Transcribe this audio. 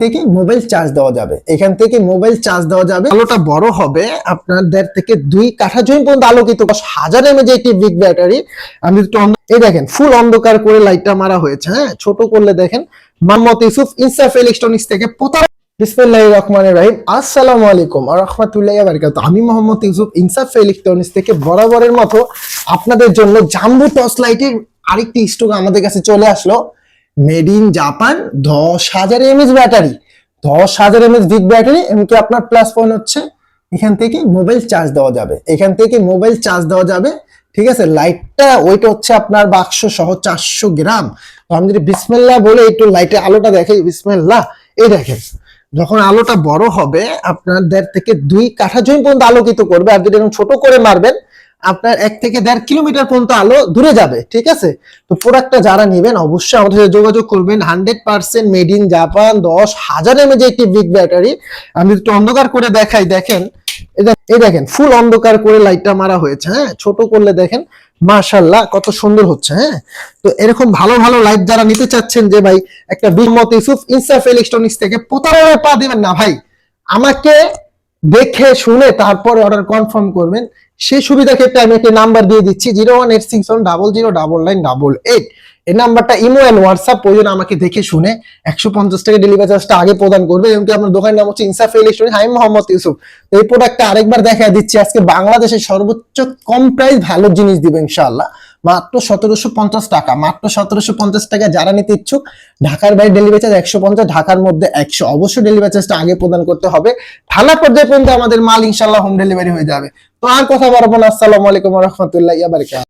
থেকে mobile charge দেওয়া যাবে। এখান থেকে মোবাইল চার্জ দেওয়া যাবে। আলোটা বড় হবে। আপনাদের থেকে দুই কাঠা জমি পর্যন্ত আলোকিত। হাজার এমএজ একটি বিগ ব্যাটারি আমি একটু এই দেখেন ফুল অন্ধকার করে লাইটটা মারা হয়েছে হ্যাঁ? ছোট করলে দেখেন মোহাম্মদ ইউসুফ, ইনসাফ ইলেকট্রনিক্স থেকে পোতা আসসালামু আলাইকুম আমি ইউসুফ, ইনসাফ থেকে বরাবরের মতো আপনাদের জন্য জাম্বো আরেকটি স্টক আমাদের কাছে চলে আসলো। মেড ইন জাপান, দশ হাজার এমএস ব্যাটারি। দশ হাজার এমএস বিগ ব্যাটারি এমনকি আপনার প্লাস পয়েন্ট হচ্ছে এখান থেকে মোবাইল চার্জ দেওয়া যাবে। এখান থেকে মোবাইল চার্জ দেওয়া যাবে, ঠিক আছে? লাইটটা ওইটা হচ্ছে আপনার বাক্স সহ চারশো গ্রাম। আমি যদি বিসমেল্লা বলে, একটু লাইটের আলোটা দেখাই। বিসমিল্লাহ, এই দেখেন, যখন আলোটা বড় হবে আপনাদের থেকে দুই কাঠা জমি পর্যন্ত আলোকিত করবে। আর যদি এরকম ছোট করে মারবেন আপনার এক থেকে দেড় কিলোমিটার পর্যন্ত আলো দূরে যাবে, ঠিক আছে? তো প্রোডাক্টটা যারা নেবেন, অবশ্যই আমাদের সাথে যোগাযোগ করবেন। Hundred percent made in Japan দশ হাজার এমএজ একটি বিগ ব্যাটারি আমি একটু অন্ধকার করে দেখাই, দেখেন। এই দেখেন ফুল অন্ধকার করে লাইটটা মারা হয়েছে হ্যাঁ? ছোট করলে দেখেন মাশাল্লাহ কত সুন্দর হচ্ছে হ্যাঁ? তো এরকম ভালো ভালো লাইট যারা নিতে চাচ্ছেন যে ভাই, একটা বিমত ইউসুফ ইনসাফ ইলেকট্রনিক্স থেকে প্রতারণায় পা দিবেন না ভাই। আমাকে দেখে শুনে তারপরে অর্ডার কনফার্ম করবেন। সেই সুবিধা ক্ষেত্রে আমি একটি নাম্বার দিয়ে দিচ্ছি zero one eight six one double zero double nine double eight এই নাম্বারটা ইমো অ্যান্ড হোয়াটসঅ্যাপ প্রয়োজন আমাকে দেখে শুনে একশো পঞ্চাশ টাকা ডেলিভারি চার্জটা আগে প্রদান করবে এমনকি আপনার দোকানের নাম হচ্ছে ইনসাফ ইলেকট্রনিক হাই মোহাম্মদ ইউসুফ। তো এই প্রোডাক্টটা আরেকবার দেখা দিচ্ছি, আজকে বাংলাদেশের সর্বোচ্চ কম প্রাইস ভালো জিনিস দিবে ইনশাআল্লাহ। মাত্র সতেরোশো পঞ্চাশ টাকা, মাত্র সতেরোশো পঞ্চাশ টাকা যারা নিতে ইচ্ছুক, ঢাকার বাইরে ডেলিভারি চার্জ একশো পঞ্চাশ, ঢাকার মধ্যে একশো। অবশ্যই ডেলিভারি চার্জটা আগে প্রদান করতে হবে। থানা পর্যায়ে পর্যন্ত আমাদের মাল ইনশাল্লাহ হোম ডেলিভারি হয়ে যাবে। তো আর কথা বলব না। আসসালামু আলাইকুম রহমতুল্লাহ ইয়াবারিকা